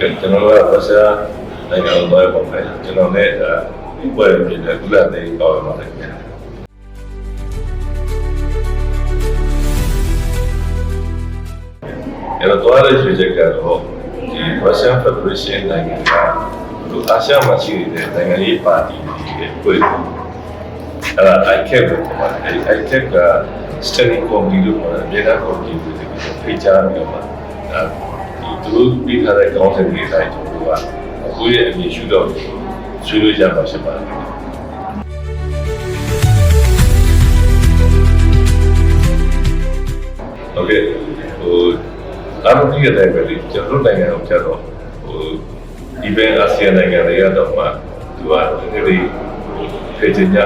ကျွန်တော်ကရုရှားနိုင်ငံကိုတော့ပုံပဲကျွန်တော်နဲ့ဒီပွဲပြင်တဲ့ကုလသမဂ္ဂကောင်းပါလိမ့်မယ်အဲ့တော့သွားတဲ့ရွေချက်ကတော့ဒီ Russian Federation နိုင်ငံကဒီအာရှမှာရှိနေတဲ့နိုင်ငံရေးပါတီတွေရဲ့ဖွဲ့စည်းအဲ့ဒါ ICAP ကိုခေါ်ပါတယ်အဲ့ဒီ ICAP က Standing Committee လို့ခေါ်တယ်မြေသား Committee ကိုဖိတ်ကြားပြီးတော့မှအဲဒီသူ တို့ပြီးထားတဲ့ကောင်းတဲ့နေတိုင်းကျွန်တော်ကအခုရဲ့အမြင်ရှုတော့ဆွေးနွေးကြမှာဖြစ်ပါတယ်ဟုတ်ကဲ့ဟိုအားလုံးကြီးရတဲ့ပဲလေကျွန်တော်နိုင်ငံအောင်ကြတော့ဟိုဒီဘက်အာဆီယံနိုင်ငံတွေကတော့မှသူကတကယ်လေးဖေချင်ကြ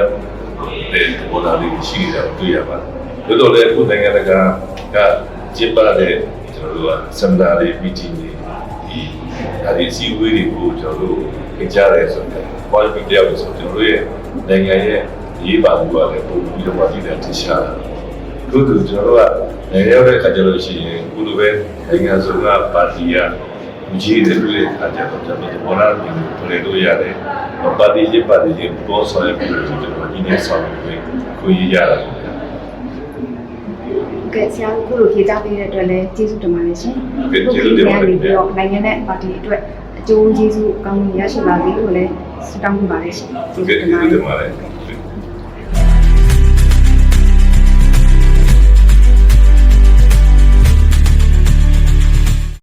တဲ့ပေါ်လာလေးရှိနေတာတွေ့ရပါတယ်ဒါတော့လေအခုနိုင်ငံတကာကကျင်းပတဲ့ တော်တို့ကစင်တာတွေ meeting တွေဒီဒါဒီစီဝေးတွေကိုကျွန်တော်တို့ခင်ကြရဲဆိုတော့ quality တယောက်ဆိုကျွန်တော်တို့ရဲ့နိုင်ငံရဲ့ရေးပါမှုကလည်းပုံပြီးတော့မှဒီတဲ့တခြားတို့သူကျွန်တော်တို့ကနေရောက်တဲ့ခါကျလို့ရှိရင်ကုလိုပဲနိုင်ငံစုံကပါတီကကြီးတဲ့လူတွေခါကျတော့ကျွန်တော်တို့ဘောလာပြည်ကိုပြည်လို့ရတယ်။ပါတီကြီးပါတီကြီးပေါ်ဆောင်ရပြီးတော့ကျွန်တော်ဒီနေ့ဆောင်ပြီးကိုရရတာပေါ့ဗျာ ကဲဆရာတို့ခုလိုဖြေကြားပေးတဲ့အတွက်လည်းကျေးဇူးတင်ပါတယ်ရှင်။ကဲကျေးဇူးတင်ပါတယ်ဒီပြီးတော့နိုင်ငံနဲ့ပါတီအတွက်အကျိုးကျေးဇူးအကောင်းကြီးရရှိပါစေလို့လည်းဆုတောင်းပေးပါတယ်ရှင်။ကဲကျေးဇူးတင်ပါတယ်။